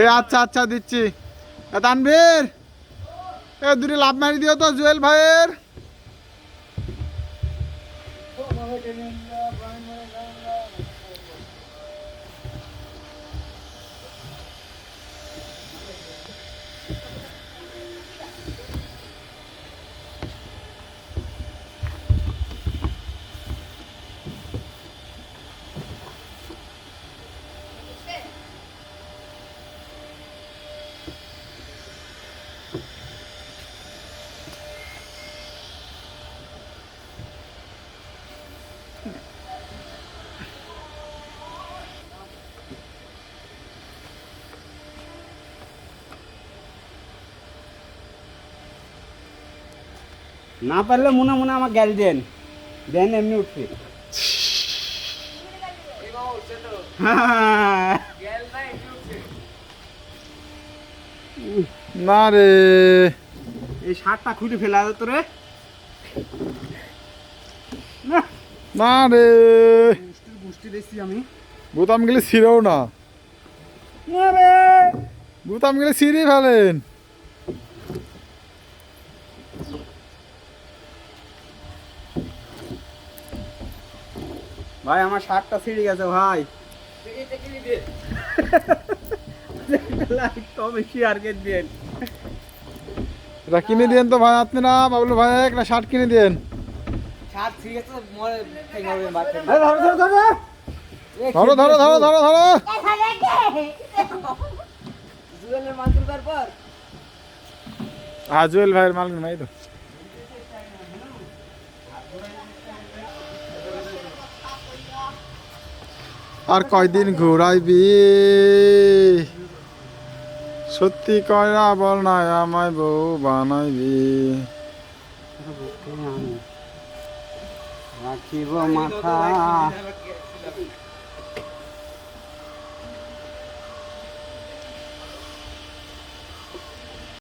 এ আচ্ছা আচ্ছা দিচ্ছি। তানভীর! এ দুটি লাভ মারি দিও তো জুয়েল ভাইয়ের। না পারলে মনে মনে আমার গ্যাল দেন দেন এমনি উঠবে না রে। এই শার্টটা খুলে ফেলা যেত রে। না। না রে। গুষ্টি দেখছি আমি। বুতাম গেলে ছিঁড়েও না। না রে। বুতাম গেলে ছিঁড়ে ফেলেন। ভাই আমার শার্টটা ছিঁড়ে গেছে ভাই। লাইক কমে শেয়ার করে দেন এটা কিনে দিয়েন তো ভাই আপনি না বাবলু ভাই একটা শার্ট কিনে শার্ট মরে হবে বাচ্চা ধরো ধরো ধরো। ধরো ধরো ধরো ধরো ধরো। জুয়েলের মাত্র তারপর হ্যাঁ জুয়েল ভাইয়ের মাল নাই তো। আর কয়দিন ঘুরাইবি? সত্যি কয়রা বল নাই আমায় বউ বানাইবি। রাখিব মাথা।